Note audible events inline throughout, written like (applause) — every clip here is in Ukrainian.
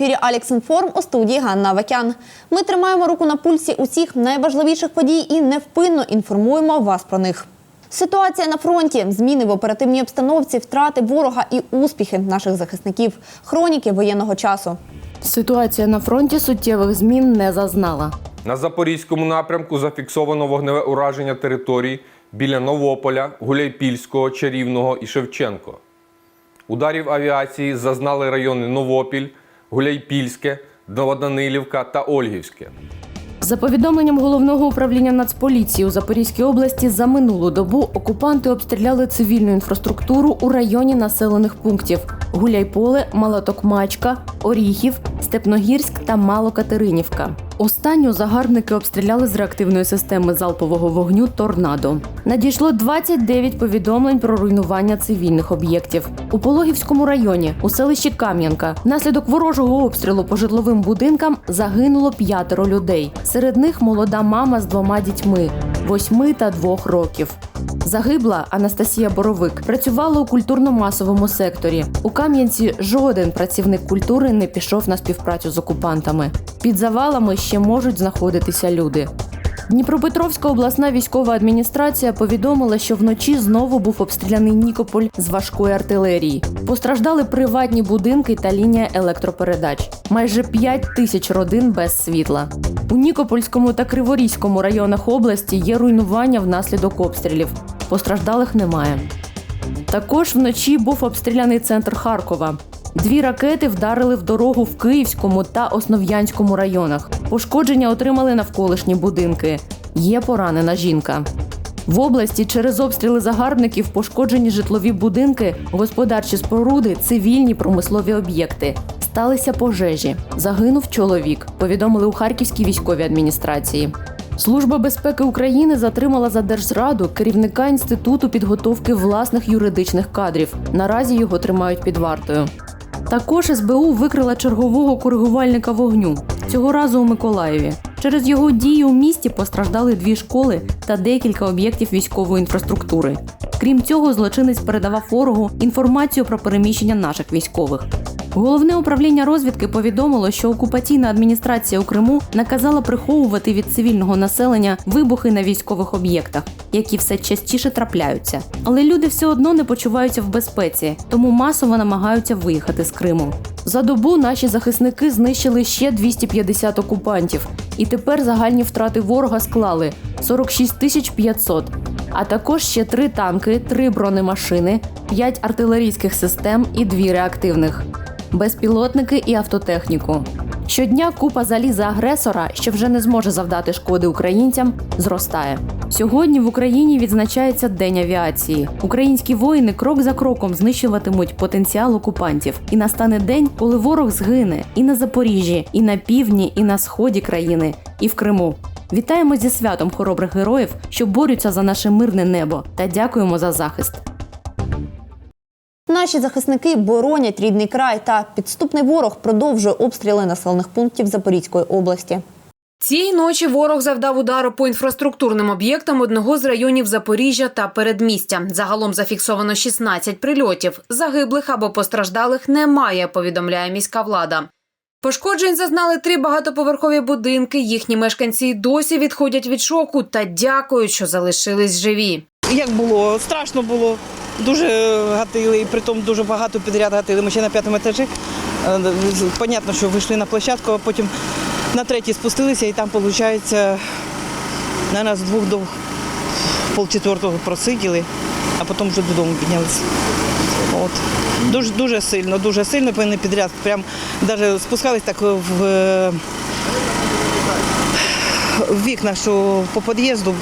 ефірі Алекс Інформ у студії Ганна Авакян. Ми тримаємо руку на пульсі усіх найважливіших подій і невпинно інформуємо вас про них. Ситуація на фронті, зміни в оперативній обстановці, втрати ворога і успіхи наших захисників, хроніки воєнного часу. Ситуація на фронті суттєвих змін не зазнала. На запорізькому напрямку зафіксовано вогневе ураження територій біля Новополя, Гуляйпільського, Чарівного і Шевченко. Ударів авіації зазнали райони Новопіль, Гуляйпільське, Новоданилівка та Ольгівське. За повідомленням головного управління Нацполіції у Запорізькій області за минулу добу окупанти обстріляли цивільну інфраструктуру у районі населених пунктів Гуляйполе, Малотокмачка, Оріхів, Степногірськ та Малокатеринівка. Останню загарбники обстріляли з реактивної системи залпового вогню Торнадо. Надійшло 29 повідомлень про руйнування цивільних об'єктів. У Пологівському районі, у селищі Кам'янка, внаслідок ворожого обстрілу по житловим будинкам загинуло п'ятеро людей. Серед них молода мама з двома дітьми восьми та двох років. Загибла Анастасія Боровик працювала у культурно-масовому секторі. У Кам'янці жоден працівник культури не пішов на співпрацю з окупантами. Під завалами ще можуть знаходитися люди. Дніпропетровська обласна військова адміністрація повідомила, що вночі знову був обстріляний Нікополь з важкої артилерії. Постраждали приватні будинки та лінія електропередач. Майже 5 тисяч родин без світла. У Нікопольському та Криворізькому районах області є руйнування внаслідок обстрілів. Постраждалих немає. Також вночі був обстріляний центр Харкова. Дві ракети вдарили в дорогу в Київському та Основ'янському районах. Пошкодження отримали навколишні будинки. Є поранена жінка. В області через обстріли загарбників пошкоджені житлові будинки, господарчі споруди, цивільні промислові об'єкти. Сталися пожежі. Загинув чоловік. Повідомили у Харківській військовій адміністрації. Служба безпеки України затримала за держзраду керівника інституту підготовки власних юридичних кадрів. Наразі його тримають під вартою. Також СБУ викрила чергового коригувальника вогню цього разу у Миколаєві. Через його дії у місті постраждали дві школи та декілька об'єктів військової інфраструктури. Крім цього, злочинець передавав ворогу інформацію про переміщення наших військових. Головне управління розвідки повідомило, що окупаційна адміністрація у Криму наказала приховувати від цивільного населення вибухи на військових об'єктах, які все частіше трапляються. Але люди все одно не почуваються в безпеці, тому масово намагаються виїхати з Криму. За добу наші захисники знищили ще 250 окупантів, і тепер загальні втрати ворога склали 46 тисяч 500, а також ще три танки, три бронемашини, п'ять артилерійських систем і дві реактивних. Безпілотники і автотехніку. Щодня купа заліза агресора, що вже не зможе завдати шкоди українцям, зростає. Сьогодні в Україні відзначається День авіації. Українські воїни крок за кроком знищуватимуть потенціал окупантів, і настане день, коли ворог згине і на Запоріжжі, і на півдні, і на сході країни, і в Криму. Вітаємо зі святом хоробрих героїв, що борються за наше мирне небо, та дякуємо за захист. Наші захисники боронять рідний край та підступний ворог продовжує обстріли населених пунктів Запорізької області. Цієї ночі ворог завдав удару по інфраструктурним об'єктам одного з районів Запоріжжя та передмістя. Загалом зафіксовано 16 прильотів. Загиблих або постраждалих немає, повідомляє міська влада. Пошкоджень зазнали три багатоповерхові будинки. Їхні мешканці досі відходять від шоку та дякують, що залишились живі. Як було? Страшно було. Дуже гатили, і притом дуже багато підряд гатили. Ми ще на п'ятому етажі. Е, Понятно, що вийшли на площадку, а потім на третій спустилися і там, виходить, на нас двох до полчетвертого просиділи, а потім вже додому піднялися. От. Дуже, дуже сильно, дуже сильно вони підряд. Прям навіть спускались так в, в вікна, що по під'їзду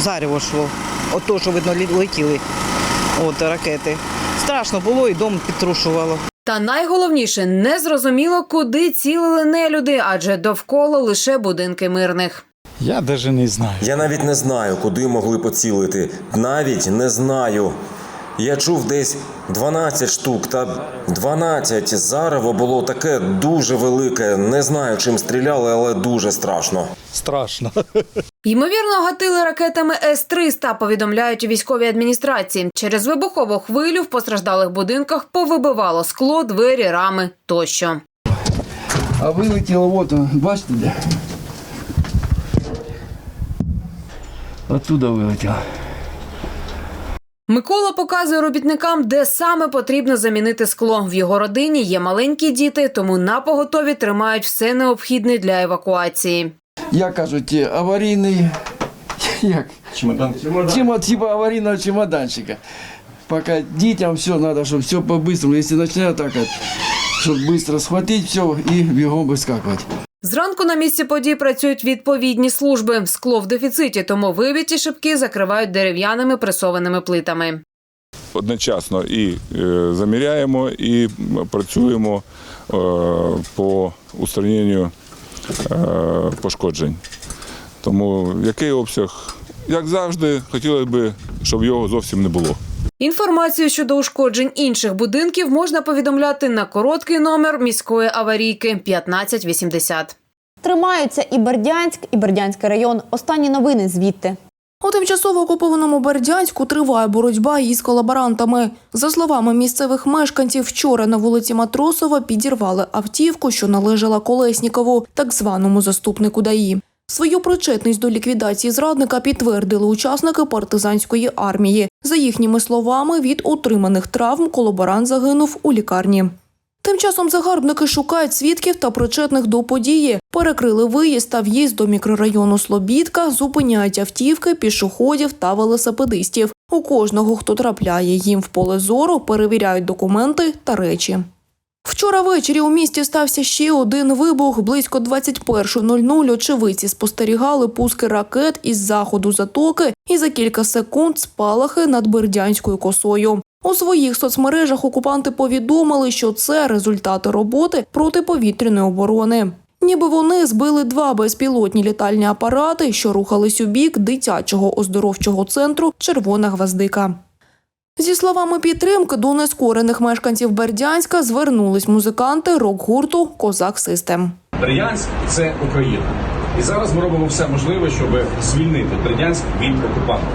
зарево йшло. От то, що видно, летіли от, ракети. Страшно було і дом підтрушувало. Та найголовніше не зрозуміло, куди цілили нелюди, адже довкола лише будинки мирних. Я навіть не знаю. Я навіть не знаю, куди могли поцілити. Навіть не знаю. Я чув десь 12 штук та 12. Зарево було таке дуже велике. Не знаю, чим стріляли, але дуже страшно. Страшно. Ймовірно, гатили ракетами С-300, повідомляють у військовій адміністрації. Через вибухову хвилю в постраждалих будинках повибивало скло, двері, рами тощо. А вилетіло, от, бачите де? Оттуда вилетіло. Микола показує робітникам, де саме потрібно замінити скло. В його родині є маленькі діти, тому на поготові тримають все необхідне для евакуації. Як кажуть, е, аварійний. (laughs) Як? Чемодан. Чемодан. Типа аварійного чемоданчика. Поки дітям все треба, щоб все по-быстрому. Якщо почне так, щоб швидко схватити все і бігом вискакувати. Зранку на місці подій працюють відповідні служби. Скло в дефіциті, тому вибиті шибки закривають дерев'яними пресованими плитами. одночасно і е, заміряємо, і працюємо е, по устраненню е, пошкоджень. Тому який обсяг? Як завжди, хотілося б, щоб його зовсім не було. Інформацію щодо ушкоджень інших будинків можна повідомляти на короткий номер міської аварійки 1580. Тримаються і Бердянськ, і Бердянський район. Останні новини звідти. У тимчасово окупованому Бердянську триває боротьба із колаборантами. За словами місцевих мешканців, вчора на вулиці Матросова підірвали автівку, що належала Колеснікову, так званому заступнику ДАІ. Свою причетність до ліквідації зрадника підтвердили учасники партизанської армії. За їхніми словами, від отриманих травм колаборант загинув у лікарні. Тим часом загарбники шукають свідків та причетних до події. Перекрили виїзд та в'їзд до мікрорайону Слобідка, зупиняють автівки, пішоходів та велосипедистів. У кожного, хто трапляє їм в поле зору, перевіряють документи та речі. Вчора ввечері у місті стався ще один вибух. Близько 21.00 очевидці спостерігали пуски ракет із заходу затоки і за кілька секунд спалахи над Бердянською косою. У своїх соцмережах окупанти повідомили, що це результати роботи протиповітряної оборони. Ніби вони збили два безпілотні літальні апарати, що рухались у бік дитячого оздоровчого центру Червона гвоздика. Зі словами підтримки до нескорених мешканців Бердянська звернулись музиканти рок-гурту Козак Систем. Бердянськ це Україна. І зараз ми робимо все можливе, щоб звільнити Бердянськ від окупантів.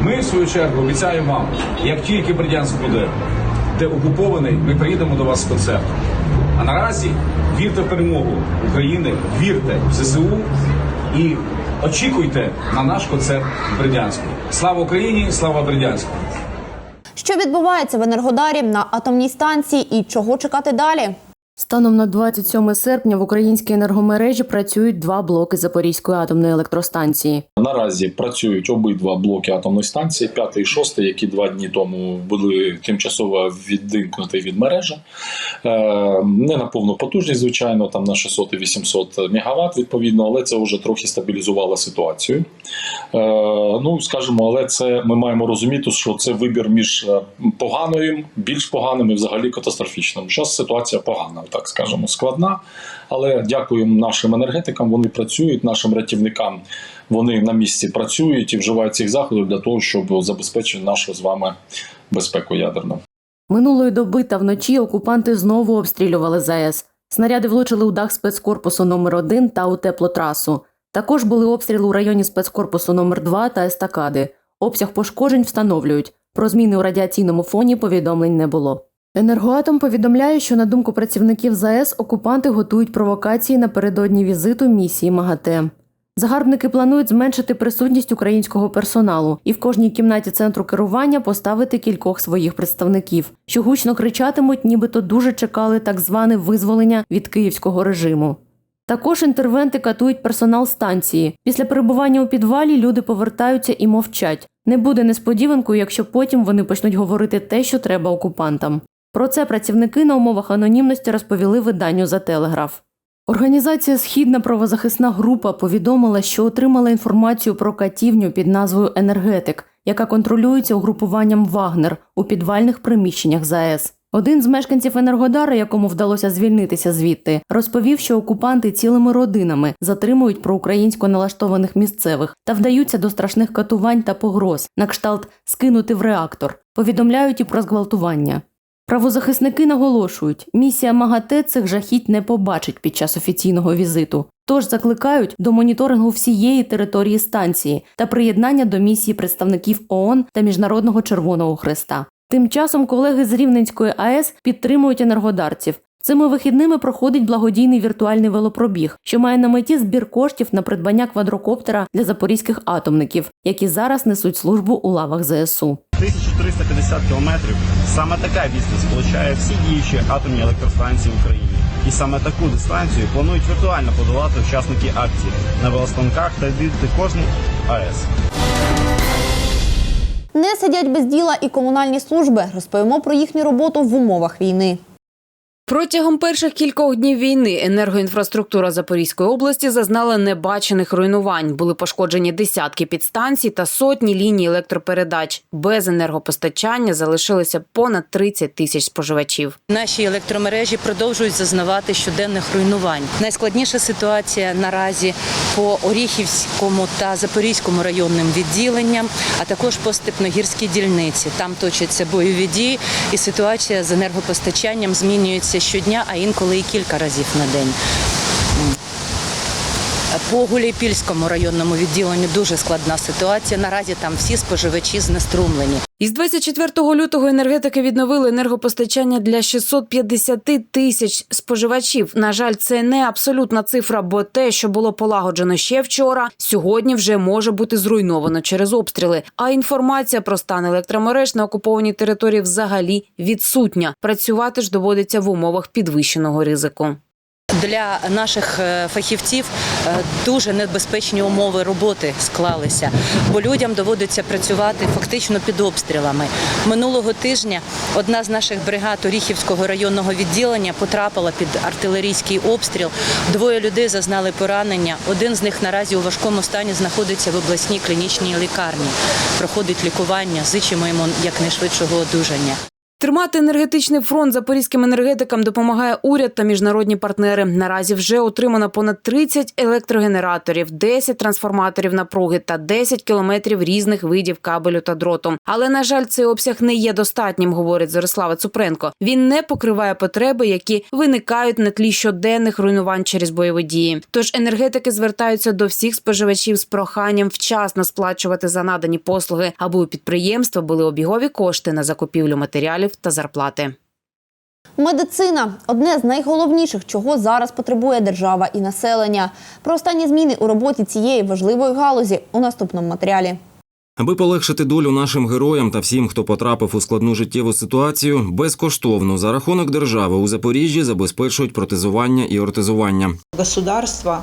Ми, в свою чергу, обіцяємо вам, як тільки Бердянськ буде деокупований, ми приїдемо до вас з концертом. А наразі вірте в перемогу України, вірте в ЗСУ і очікуйте на наш концерт в Бердянську. Слава Україні! Слава Бердянську! Що відбувається в Енергодарі на атомній станції і чого чекати далі? Станом на 27 серпня в українській енергомережі працюють два блоки Запорізької атомної електростанції. Наразі працюють обидва блоки атомної станції, п'ятий і шостий, які два дні тому були тимчасово відімкнуті від мережі. Е, Не на повну потужність, звичайно, там на 600 і 800 МВт, відповідно, але це вже трохи стабілізувало ситуацію. Е, Ну, скажімо, але це ми маємо розуміти, що це вибір між е, поганим, більш поганим і взагалі катастрофічним. Зараз ситуація погана, так скажемо, складна. Але дякуємо нашим енергетикам. Вони працюють, нашим рятівникам. Вони на місці працюють і вживають цих заходів для того, щоб забезпечити нашу з вами безпеку ядерну. Минулої доби та вночі окупанти знову обстрілювали ЗАЕС. Снаряди влучили у дах спецкорпусу номер 1 та у теплотрасу. Також були обстріли у районі спецкорпусу номер 2 та естакади. Обсяг пошкоджень встановлюють. Про зміни у радіаційному фоні повідомлень не було. Енергоатом повідомляє, що на думку працівників ЗАЕС окупанти готують провокації напередодні візиту місії МАГАТЕ. Загарбники планують зменшити присутність українського персоналу і в кожній кімнаті центру керування поставити кількох своїх представників, що гучно кричатимуть, нібито дуже чекали так зване визволення від київського режиму. Також інтервенти катують персонал станції. Після перебування у підвалі люди повертаються і мовчать. Не буде несподіванкою, якщо потім вони почнуть говорити те, що треба окупантам. Про це працівники на умовах анонімності розповіли виданню за телеграф. Організація Східна правозахисна група повідомила, що отримала інформацію про катівню під назвою Енергетик, яка контролюється угрупуванням Вагнер у підвальних приміщеннях ЗАЕС. Один з мешканців Енергодара, якому вдалося звільнитися звідти, розповів, що окупанти цілими родинами затримують проукраїнсько налаштованих місцевих та вдаються до страшних катувань та погроз, на кшталт скинути в реактор. Повідомляють і про зґвалтування. Правозахисники наголошують, місія МАГАТЕ цих жахіть не побачить під час офіційного візиту. Тож закликають до моніторингу всієї території станції та приєднання до місії представників ООН та Міжнародного Червоного Хреста. Тим часом колеги з Рівненської АЕС підтримують енергодарців. Цими вихідними проходить благодійний віртуальний велопробіг, що має на меті збір коштів на придбання квадрокоптера для запорізьких атомників, які зараз несуть службу у лавах ЗСУ. 1350 кілометрів. Саме така відстань сполучає всі діючі атомні електростанції в Україні. І саме таку дистанцію планують віртуально подолати учасники акції на велостанках та відвідати кожну АЕС. Не сидять без діла і комунальні служби. Розповімо про їхню роботу в умовах війни. Протягом перших кількох днів війни енергоінфраструктура Запорізької області зазнала небачених руйнувань. Були пошкоджені десятки підстанцій та сотні ліній електропередач. Без енергопостачання залишилося понад 30 тисяч споживачів. Наші електромережі продовжують зазнавати щоденних руйнувань. Найскладніша ситуація наразі по Оріхівському та Запорізькому районним відділенням, а також по Степногірській дільниці. Там точаться бойові дії, і ситуація з енергопостачанням змінюється щодня, а інколи і кілька разів на день. По Гуляйпільському районному відділенню дуже складна ситуація. Наразі там всі споживачі знеструмлені. Із 24 лютого енергетики відновили енергопостачання для 650 тисяч споживачів. На жаль, це не абсолютна цифра, бо те, що було полагоджено ще вчора, сьогодні вже може бути зруйновано через обстріли. А інформація про стан електромереж на окупованій території взагалі відсутня. Працювати ж доводиться в умовах підвищеного ризику. Для наших е, фахівців е, дуже небезпечні умови роботи склалися, бо людям доводиться працювати фактично під обстрілами. Минулого тижня одна з наших бригад Оріхівського районного відділення потрапила під артилерійський обстріл. Двоє людей зазнали поранення. Один з них наразі у важкому стані знаходиться в обласній клінічній лікарні. Проходить лікування. Зичимо йому якнайшвидшого одужання. Тримати енергетичний фронт запорізьким енергетикам допомагає уряд та міжнародні партнери. Наразі вже отримано понад 30 електрогенераторів, 10 трансформаторів напруги та 10 кілометрів різних видів кабелю та дроту. Але на жаль, цей обсяг не є достатнім, говорить Зорислава Цупренко. Він не покриває потреби, які виникають на тлі щоденних руйнувань через бойові дії. Тож енергетики звертаються до всіх споживачів з проханням вчасно сплачувати за надані послуги, аби у підприємства були обігові кошти на закупівлю матеріалів та зарплати. Медицина одне з найголовніших, чого зараз потребує держава і населення. Про останні зміни у роботі цієї важливої галузі у наступному матеріалі. Аби полегшити долю нашим героям та всім, хто потрапив у складну життєву ситуацію, безкоштовно за рахунок держави у Запоріжжі забезпечують протезування і ортезування. Государство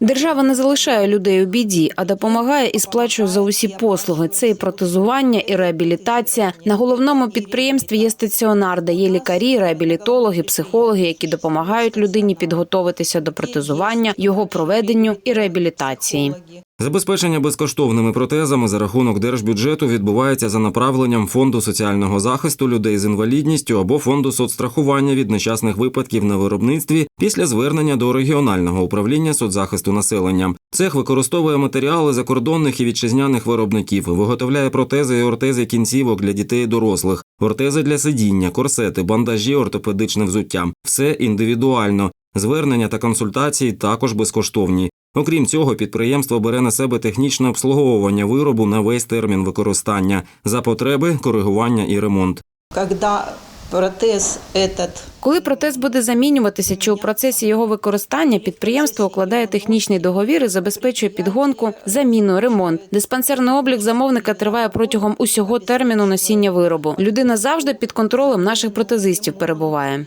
Держава не залишає людей у біді, а допомагає і сплачує за усі послуги. Це і протезування, і реабілітація. На головному підприємстві є стаціонар, де є лікарі, реабілітологи, психологи, які допомагають людині підготовитися до протезування, його проведенню і реабілітації. Забезпечення безкоштовними протезами за рахунок держбюджету відбувається за направленням фонду соціального захисту людей з інвалідністю або фонду соцстрахування від нещасних випадків на виробництві після звернення до регіонального управління соцзахисту населення. Цех використовує матеріали закордонних і вітчизняних виробників, виготовляє протези і ортези кінцівок для дітей і дорослих, ортези для сидіння, корсети, бандажі, ортопедичне взуття. Все індивідуально. Звернення та консультації також безкоштовні. Окрім цього, підприємство бере на себе технічне обслуговування виробу на весь термін використання за потреби, коригування і ремонт. Когда протез этот Коли протез буде замінюватися чи у процесі його використання, підприємство укладає технічний договір і забезпечує підгонку, заміну, ремонт. Диспансерний облік замовника триває протягом усього терміну носіння виробу. Людина завжди під контролем наших протезистів перебуває.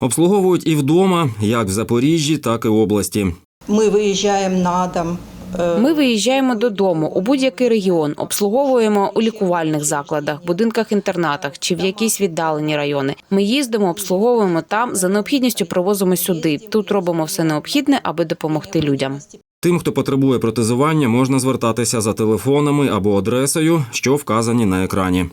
Обслуговують і вдома, як в Запоріжжі, так і області. Ми виїжджаємо на дом. е, Ми виїжджаємо додому у будь-який регіон, обслуговуємо у лікувальних закладах, будинках-інтернатах чи в якісь віддалені райони. Ми їздимо, обслуговуємо там, за необхідністю привозимо сюди. Тут робимо все необхідне, аби допомогти людям. Тим, хто потребує протезування, можна звертатися за телефонами або адресою, що вказані на екрані.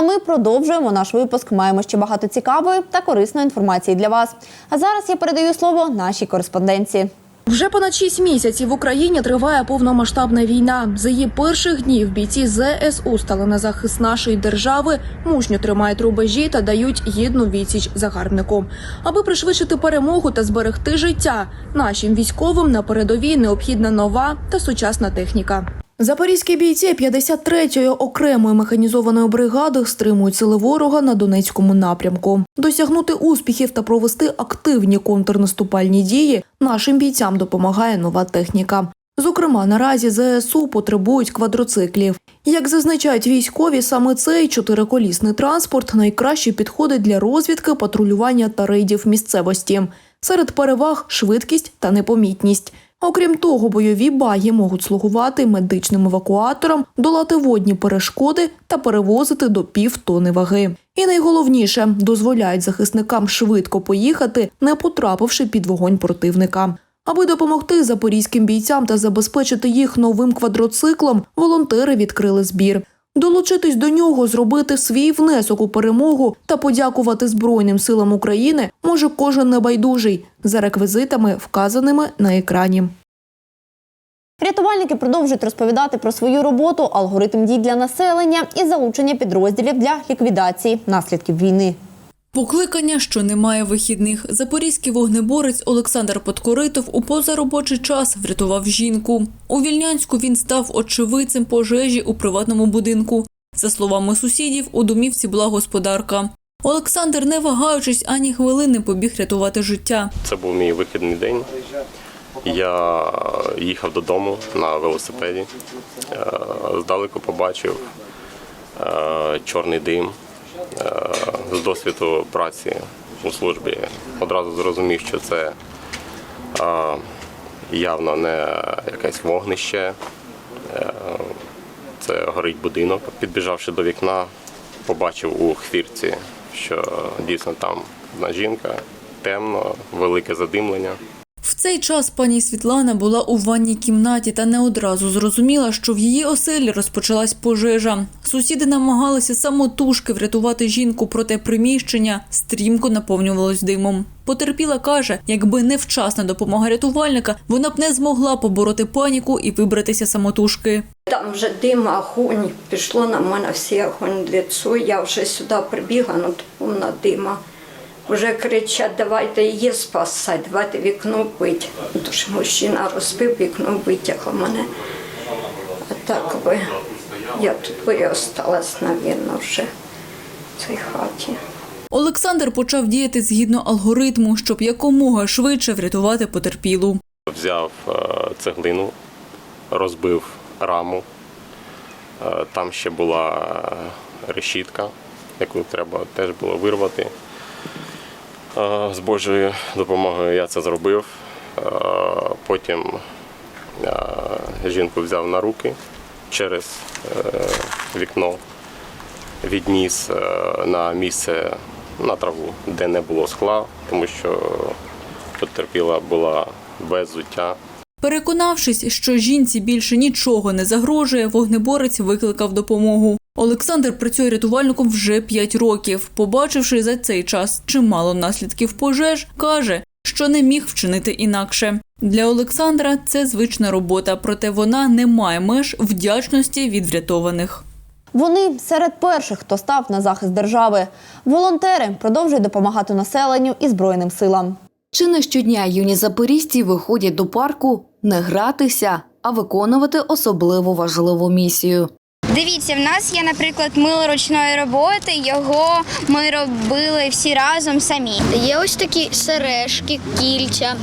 А ми продовжуємо наш випуск. Маємо ще багато цікавої та корисної інформації для вас. А зараз я передаю слово нашій кореспонденції. Вже понад шість місяців в Україні триває повномасштабна війна. З її перших днів бійці ЗСУ стали на захист нашої держави, мужньо тримають рубежі та дають гідну відсіч загарбнику. Аби пришвидшити перемогу та зберегти життя, нашим військовим на передовій необхідна нова та сучасна техніка. Запорізькі бійці 53-ї окремої механізованої бригади стримують сили ворога на Донецькому напрямку. Досягнути успіхів та провести активні контрнаступальні дії нашим бійцям допомагає нова техніка. Зокрема, наразі ЗСУ потребують квадроциклів. Як зазначають військові, саме цей чотириколісний транспорт найкраще підходить для розвідки, патрулювання та рейдів місцевості. Серед переваг швидкість та непомітність. Окрім того, бойові баги можуть слугувати медичним евакуатором, долати водні перешкоди та перевозити до півтони ваги. І найголовніше дозволяють захисникам швидко поїхати, не потрапивши під вогонь противника. Аби допомогти запорізьким бійцям та забезпечити їх новим квадроциклом, волонтери відкрили збір. Долучитись до нього, зробити свій внесок у перемогу та подякувати Збройним силам України може кожен небайдужий за реквізитами, вказаними на екрані. Рятувальники продовжують розповідати про свою роботу, алгоритм дій для населення і залучення підрозділів для ліквідації наслідків війни. Покликання, що немає вихідних. Запорізький вогнеборець Олександр Подкоритов у позаробочий час врятував жінку. У Вільнянську він став очевидцем пожежі у приватному будинку. За словами сусідів, у домівці була господарка. Олександр, не вагаючись ані хвилини, побіг рятувати життя. Це був мій вихідний день. Я їхав додому на велосипеді. Е, Здалеку побачив е, чорний дим. Е, З досвіду праці у службі одразу зрозумів, що це е, явно не якесь вогнище. Е, Це горить будинок. Підбіжавши до вікна, побачив у хвірці, що дійсно там одна жінка, темно, велике задимлення. В цей час пані Світлана була у ванній кімнаті та не одразу зрозуміла, що в її оселі розпочалась пожежа. Сусіди намагалися самотужки врятувати жінку, проте приміщення стрімко наповнювалось димом. Потерпіла каже, якби не вчасна допомога рятувальника, вона б не змогла побороти паніку і вибратися самотужки. Там вже дим, огонь, пішло на мене всі огонь лицо. Я вже сюди прибігла, ну то повна дима. Вже кричать, давайте її спасати, давайте вікно бить. Тож мужчина розбив вікно, витягла мене. А так би я тут би і осталась, мабуть, вже в цій хаті. Олександр почав діяти згідно алгоритму, щоб якомога швидше врятувати потерпілу. Взяв е, цеглину, розбив раму. Е, Там ще була е, решітка, яку треба теж було вирвати. З Божою допомогою я це зробив. Потім жінку взяв на руки через е, вікно, відніс е, на місце на траву, де не було скла, тому що потерпіла була без взуття. Переконавшись, що жінці більше нічого не загрожує, вогнеборець викликав допомогу. Олександр працює рятувальником вже 5 років. Побачивши за цей час чимало наслідків пожеж, каже, що не міг вчинити інакше. Для Олександра це звична робота, проте вона не має меж вдячності від врятованих. Вони серед перших, хто став на захист держави. Волонтери продовжують допомагати населенню і збройним силам. Чи не щодня юні запорізьці виходять до парку не гратися, а виконувати особливо важливу місію. Дивіться, в нас є, наприклад, мило ручної роботи. Його ми робили всі разом самі. Є ось такі сережки, кільця,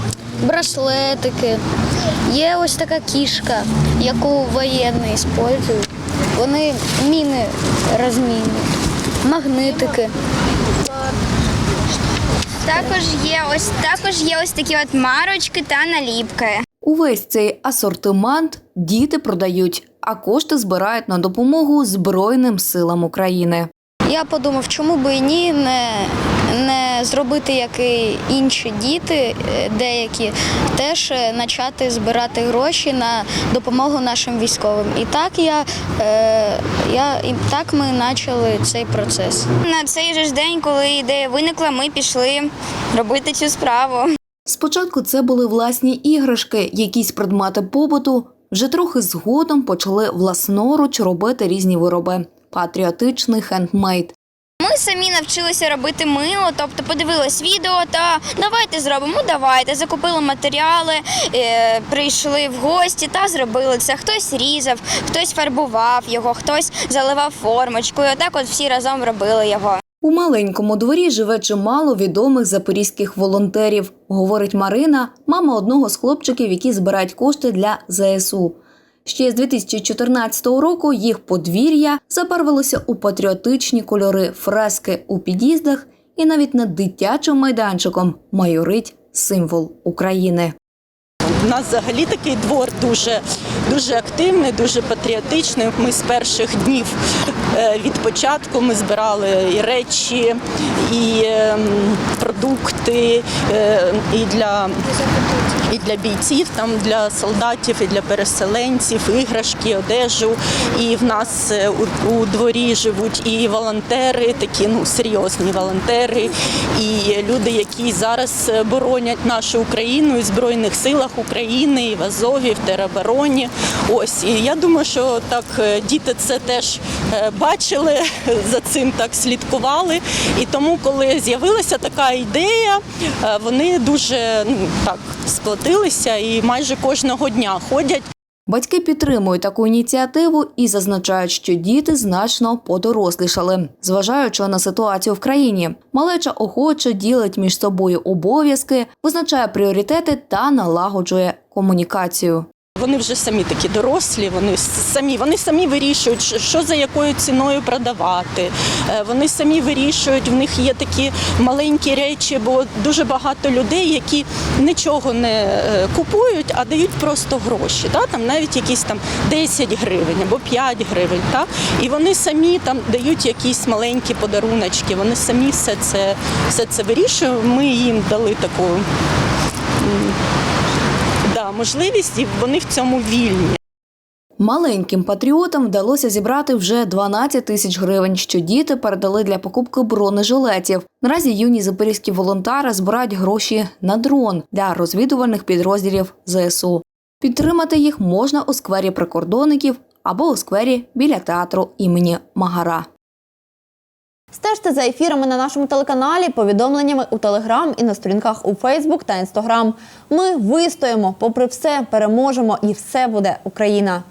браслетики. Є ось така кішка, яку воєнні використовують. Вони міни розмінюють, магнитики. Також є ось також є ось такі от марочки та наліпки. Увесь цей асортимент діти продають, а кошти збирають на допомогу Збройним силам України. Я подумав, чому би і ні не, не зробити, як і інші діти, е, деякі, теж е, почати збирати гроші на допомогу нашим військовим. І так я, е, я і так ми почали цей процес. На цей же ж день, коли ідея виникла, ми пішли робити цю справу. Спочатку це були власні іграшки, якісь предмети побуту. Вже трохи згодом почали власноруч робити різні вироби. Патріотичний хендмейд. Ми самі навчилися робити мило, тобто подивились відео та давайте зробимо, давайте. Закупили матеріали, е, прийшли в гості та зробили це. Хтось різав, хтось фарбував його, хтось заливав формочкою. Отак от всі разом робили його. У маленькому дворі живе чимало відомих запорізьких волонтерів, говорить Марина, мама одного з хлопчиків, які збирають кошти для ЗСУ. Ще з 2014 року їх подвір'я забарвилося у патріотичні кольори, фрески у під'їздах і навіть над дитячим майданчиком майорить символ України. У нас взагалі такий двор дуже, дуже активний, дуже патріотичний. Ми з перших днів е, від початку ми збирали і речі, і ем, продукти, е, і для, і для бійців, там, для солдатів, і для переселенців, іграшки, одежу. І в нас е, у, дворі живуть і волонтери, такі ну, серйозні волонтери, і люди, які зараз боронять нашу Україну і в Збройних силах України, і в Азові, в теробороні. Ось і я думаю, що так е, діти це теж е, бачили, (laughs) за цим так слідкували. І тому, коли з'явилася така ідея, е, вони дуже ну так сплатилися і майже кожного дня ходять. Батьки підтримують таку ініціативу і зазначають, що діти значно подорослішали, зважаючи на ситуацію в країні. Малеча охоче ділить між собою обов'язки, визначає пріоритети та налагоджує комунікацію. Вони вже самі такі дорослі, вони самі, вони самі вирішують, що- за якою ціною продавати. Е, Вони самі вирішують, в них є такі маленькі речі, бо дуже багато людей, які нічого не е, купують, а дають просто гроші. Та? Там навіть якісь там 10 гривень або 5 гривень. Та? І вони самі там дають якісь маленькі подаруночки, вони самі все це, все це вирішують. Ми їм дали таку. Можливість, і вони в цьому вільні. Маленьким патріотам вдалося зібрати вже 12 тисяч гривень, що діти передали для покупки бронежилетів. Наразі юні запорізькі волонтери збирають гроші на дрон для розвідувальних підрозділів ЗСУ. Підтримати їх можна у сквері прикордонників або у сквері біля театру імені Магара. Стежте за ефірами на нашому телеканалі, повідомленнями у Телеграм і на сторінках у Фейсбук та Інстаграм. Ми вистоїмо, попри все, переможемо і все буде Україна.